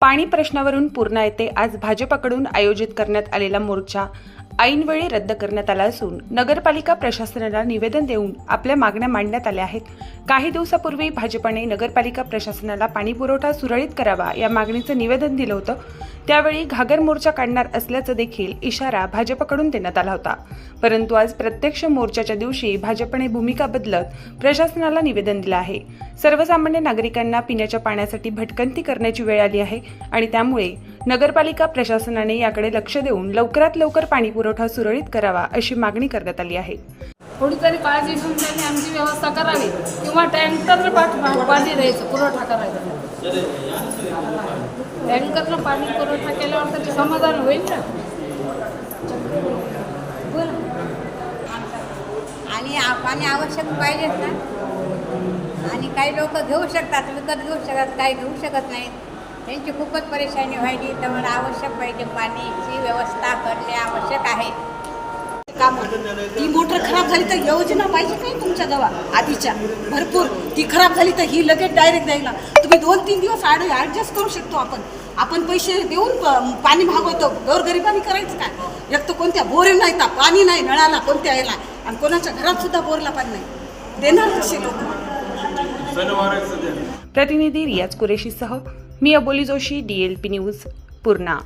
पाणी प्रश्नावरून पूर्णा येथे आज भाजपाकडून आयोजित करण्यात आलेला मोर्चा ऐनवेळी रद्द करण्यात आला असून नगरपालिका प्रशासनाला निवेदन देऊन आपल्या मागण्या मांडण्यात आल्या आहेत. काही दिवसापूर्वी भाजपाने नगरपालिका प्रशासनाला पाणीपुरवठा सुरळीत करावा या मागणीचं निवेदन दिलं होतं. त्यावेळी घागर मोर्चा काढणार असल्याचं देखील इशारा भाजपकडून देण्यात आला होता. परंतु आज प्रत्यक्ष मोर्चाच्या दिवशी भाजपने भूमिका बदलत प्रशासनाला निवेदन दिलं आहे. सर्वसामान्य नागरिकांना पिण्याच्या पाण्यासाठी भटकंती करण्याची वेळ आली आहे आणि त्यामुळे नगरपालिका प्रशासनाने याकडे लक्ष देऊन लवकरात लवकर पाणीपुरवठा पुरवठा सुरळीत करावा अशी मागणी करण्यात आली आहे. थोडी तरी काळजी घेऊन त्यांनी आमची व्यवस्था करावी किंवा टँकरनं पाठ पाणी द्यायचं पुरवठा करायचा. टँकरनं पाणी पुरवठा केल्यावर त्याचे समाधान होईल ना? बोल आणि पाणी आवश्यक पाहिजेच ना? आणि काही लोक घेऊ शकतात विकत घेऊ शकतात काही घेऊ शकत नाहीत. त्यांची खूपच परेशानी व्हायची त्यामुळे आवश्यक पाहिजे पाण्याची व्यवस्था करणे आवश्यक आहे. काम ती मोटर खराब झाली तर योजना पाहिजे काय तुमच्या जवळ आधीच्या. भरपूर. ती खराब झाली तर ही लगेच डायरेक्ट द्यायला. तुम्ही दोन तीन दिवस आड ॲडजस्ट करू शकतो आपण. आपण पैसे देऊन पाणी भागवतो गोरगरिबांनी करायचं काय? एक तर कोणत्या बोरी नाही पाणी नाही नळाला कोणत्या याला? आणि कोणाच्या घरात सुद्धा बोरला पाणी नाही. देणार कसे लोक. प्रतिनिधी रियाज कुरेशीसह मी Aboli Joshi D L P news Purna.